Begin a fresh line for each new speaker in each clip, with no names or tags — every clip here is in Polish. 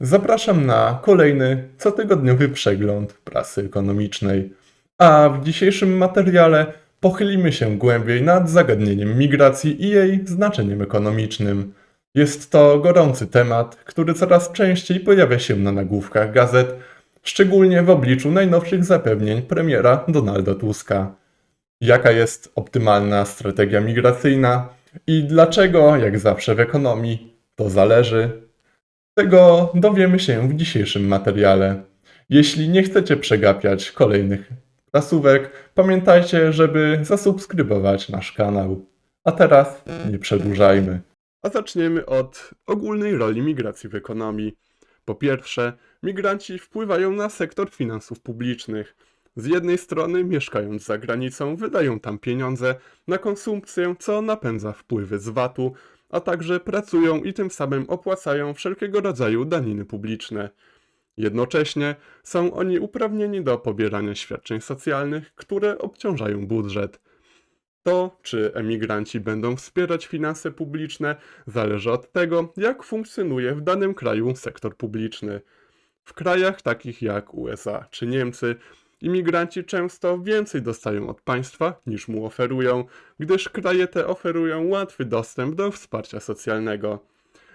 Zapraszam na kolejny cotygodniowy przegląd prasy ekonomicznej. A w dzisiejszym materiale pochylimy się głębiej nad zagadnieniem migracji i jej znaczeniem ekonomicznym. Jest to gorący temat, który coraz częściej pojawia się na nagłówkach gazet, szczególnie w obliczu najnowszych zapewnień premiera Donalda Tuska. Jaka jest optymalna strategia migracyjna i dlaczego, jak zawsze w ekonomii, to zależy, tego dowiemy się w dzisiejszym materiale. Jeśli nie chcecie przegapiać kolejnych prasówek, pamiętajcie, żeby zasubskrybować nasz kanał. A teraz nie przedłużajmy. A zaczniemy od ogólnej roli migracji w ekonomii. Po pierwsze, migranci wpływają na sektor finansów publicznych. Z jednej strony, mieszkając za granicą, wydają tam pieniądze na konsumpcję, co napędza wpływy z VAT-u, a także pracują i tym samym opłacają wszelkiego rodzaju daniny publiczne. Jednocześnie są oni uprawnieni do pobierania świadczeń socjalnych, które obciążają budżet. To, czy emigranci będą wspierać finanse publiczne, zależy od tego, jak funkcjonuje w danym kraju sektor publiczny. W krajach takich jak USA czy Niemcy, imigranci często więcej dostają od państwa niż mu oferują, gdyż kraje te oferują łatwy dostęp do wsparcia socjalnego.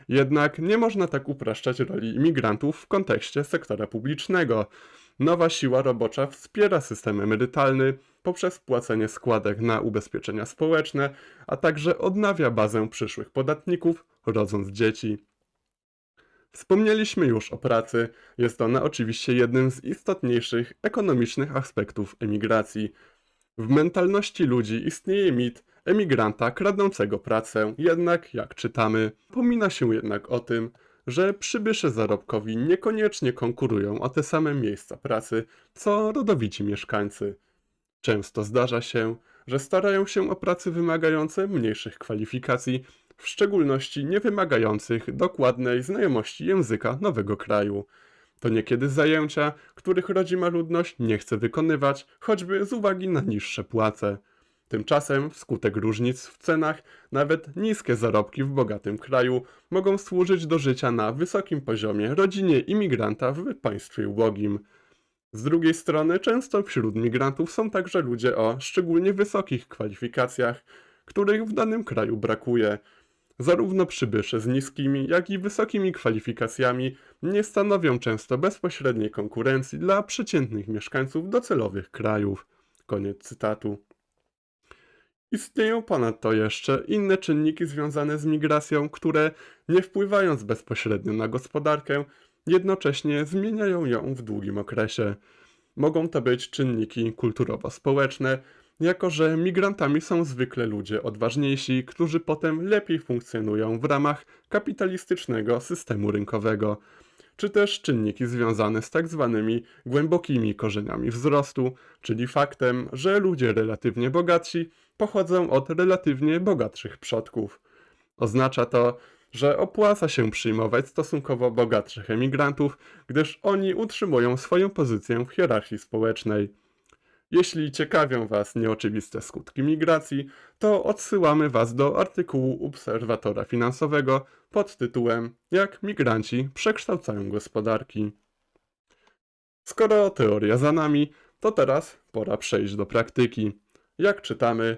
Jednak nie można tak upraszczać roli imigrantów w kontekście sektora publicznego. Nowa siła robocza wspiera system emerytalny poprzez płacenie składek na ubezpieczenia społeczne, a także odnawia bazę przyszłych podatników, rodząc dzieci. Wspomnieliśmy już o pracy. Jest ona oczywiście jednym z istotniejszych ekonomicznych aspektów emigracji. W mentalności ludzi istnieje mit emigranta kradnącego pracę, jednak jak czytamy, pomina się jednak o tym, że przybysze zarobkowi niekoniecznie konkurują o te same miejsca pracy, co rodowici mieszkańcy. Często zdarza się, że starają się o pracy wymagające mniejszych kwalifikacji, w szczególności nie wymagających dokładnej znajomości języka nowego kraju. To niekiedy zajęcia, których rodzima ludność nie chce wykonywać, choćby z uwagi na niższe płace. Tymczasem, wskutek różnic w cenach, nawet niskie zarobki w bogatym kraju mogą służyć do życia na wysokim poziomie rodzinie imigranta w państwie ubogim. Z drugiej strony, często wśród migrantów są także ludzie o szczególnie wysokich kwalifikacjach, których w danym kraju brakuje. Zarówno przybysze z niskimi, jak i wysokimi kwalifikacjami nie stanowią często bezpośredniej konkurencji dla przeciętnych mieszkańców docelowych krajów. Koniec cytatu. Istnieją ponadto jeszcze inne czynniki związane z migracją, które nie wpływając bezpośrednio na gospodarkę, jednocześnie zmieniają ją w długim okresie. Mogą to być czynniki kulturowo-społeczne, jako że migrantami są zwykle ludzie odważniejsi, którzy potem lepiej funkcjonują w ramach kapitalistycznego systemu rynkowego, czy też czynniki związane z tak zwanymi głębokimi korzeniami wzrostu, czyli faktem, że ludzie relatywnie bogatsi pochodzą od relatywnie bogatszych przodków. Oznacza to, że opłaca się przyjmować stosunkowo bogatszych emigrantów, gdyż oni utrzymują swoją pozycję w hierarchii społecznej. Jeśli ciekawią Was nieoczywiste skutki migracji, to odsyłamy Was do artykułu Obserwatora Finansowego pod tytułem Jak migranci przekształcają gospodarki. Skoro teoria za nami, to teraz pora przejść do praktyki. Jak czytamy,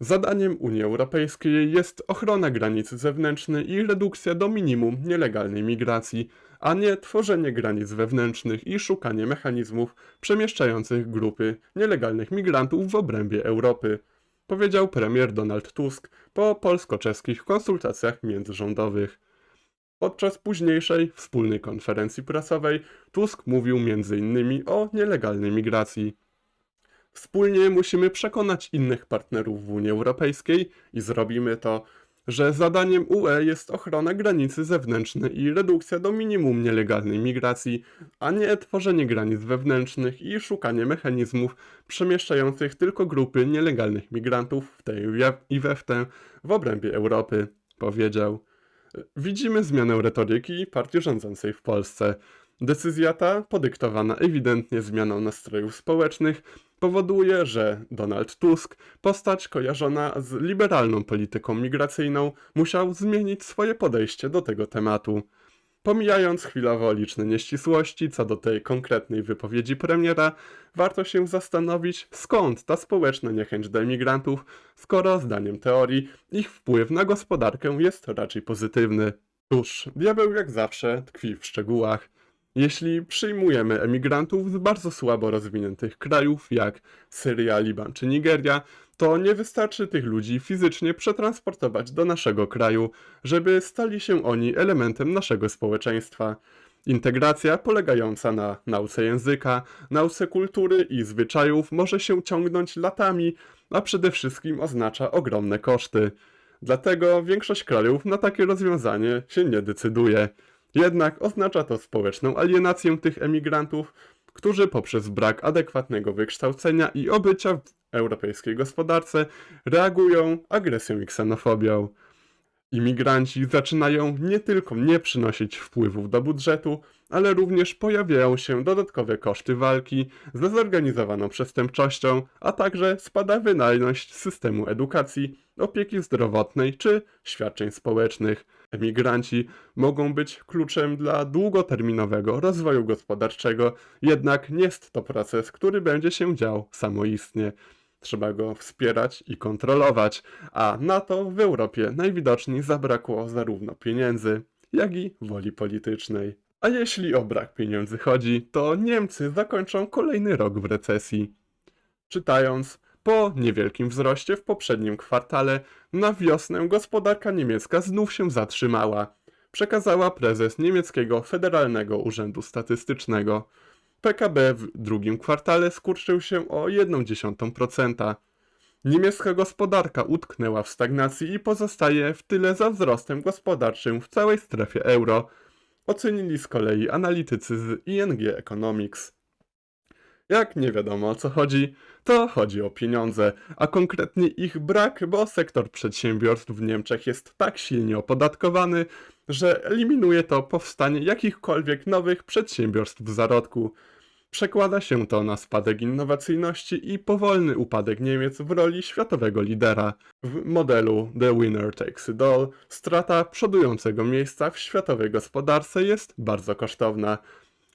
Zadaniem Unii Europejskiej jest ochrona granicy zewnętrznej i redukcja do minimum nielegalnej migracji, a nie tworzenie granic wewnętrznych i szukanie mechanizmów przemieszczających grupy nielegalnych migrantów w obrębie Europy, powiedział premier Donald Tusk po polsko-czeskich konsultacjach międzyrządowych. Podczas późniejszej wspólnej konferencji prasowej Tusk mówił m.in. o nielegalnej migracji. Wspólnie musimy przekonać innych partnerów w Unii Europejskiej i zrobimy to, że zadaniem UE jest ochrona granicy zewnętrznej i redukcja do minimum nielegalnej migracji, a nie tworzenie granic wewnętrznych i szukanie mechanizmów przemieszczających tylko grupy nielegalnych migrantów w tej i we w tę w obrębie Europy, powiedział. Widzimy zmianę retoryki partii rządzącej w Polsce. Decyzja ta, podyktowana ewidentnie zmianą nastrojów społecznych, powoduje, że Donald Tusk, postać kojarzona z liberalną polityką migracyjną, musiał zmienić swoje podejście do tego tematu. Pomijając chwilowo liczne nieścisłości co do tej konkretnej wypowiedzi premiera, warto się zastanowić, skąd ta społeczna niechęć do emigrantów, skoro zdaniem teorii ich wpływ na gospodarkę jest raczej pozytywny. Cóż, diabeł jak zawsze tkwi w szczegółach. Jeśli przyjmujemy emigrantów z bardzo słabo rozwiniętych krajów, jak Syria, Liban czy Nigeria, to nie wystarczy tych ludzi fizycznie przetransportować do naszego kraju, żeby stali się oni elementem naszego społeczeństwa. Integracja polegająca na nauce języka, nauce kultury i zwyczajów może się ciągnąć latami, a przede wszystkim oznacza ogromne koszty. Dlatego większość krajów na takie rozwiązanie się nie decyduje. Jednak oznacza to społeczną alienację tych emigrantów, którzy poprzez brak adekwatnego wykształcenia i obycia w europejskiej gospodarce reagują agresją i ksenofobią. Imigranci zaczynają nie tylko nie przynosić wpływów do budżetu, ale również pojawiają się dodatkowe koszty walki ze zorganizowaną przestępczością, a także spada wydajność systemu edukacji, opieki zdrowotnej czy świadczeń społecznych. Emigranci mogą być kluczem dla długoterminowego rozwoju gospodarczego, jednak nie jest to proces, który będzie się dział samoistnie. Trzeba go wspierać i kontrolować, a na to w Europie najwidoczniej zabrakło zarówno pieniędzy, jak i woli politycznej. A jeśli o brak pieniędzy chodzi, to Niemcy zakończą kolejny rok w recesji. Czytając, po niewielkim wzroście w poprzednim kwartale, na wiosnę gospodarka niemiecka znów się zatrzymała, przekazała prezes niemieckiego Federalnego Urzędu Statystycznego. PKB w drugim kwartale skurczył się o 0,1%. Niemiecka gospodarka utknęła w stagnacji i pozostaje w tyle za wzrostem gospodarczym w całej strefie euro, ocenili z kolei analitycy z ING Economics. Jak nie wiadomo o co chodzi, to chodzi o pieniądze, a konkretnie ich brak, bo sektor przedsiębiorstw w Niemczech jest tak silnie opodatkowany, że eliminuje to powstanie jakichkolwiek nowych przedsiębiorstw w zarodku. Przekłada się to na spadek innowacyjności i powolny upadek Niemiec w roli światowego lidera. W modelu The Winner Takes It All strata przodującego miejsca w światowej gospodarce jest bardzo kosztowna.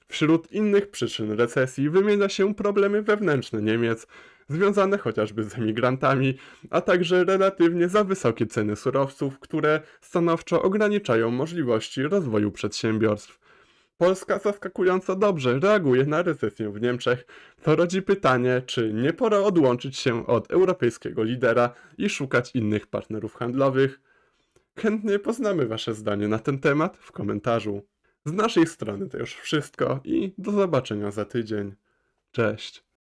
Wśród innych przyczyn recesji wymienia się problemy wewnętrzne Niemiec, związane chociażby z emigrantami, a także relatywnie za wysokie ceny surowców, które stanowczo ograniczają możliwości rozwoju przedsiębiorstw. Polska zaskakująco dobrze reaguje na recesję w Niemczech, co rodzi pytanie, czy nie pora odłączyć się od europejskiego lidera i szukać innych partnerów handlowych? Chętnie poznamy Wasze zdanie na ten temat w komentarzu. Z naszej strony to już wszystko i do zobaczenia za tydzień. Cześć.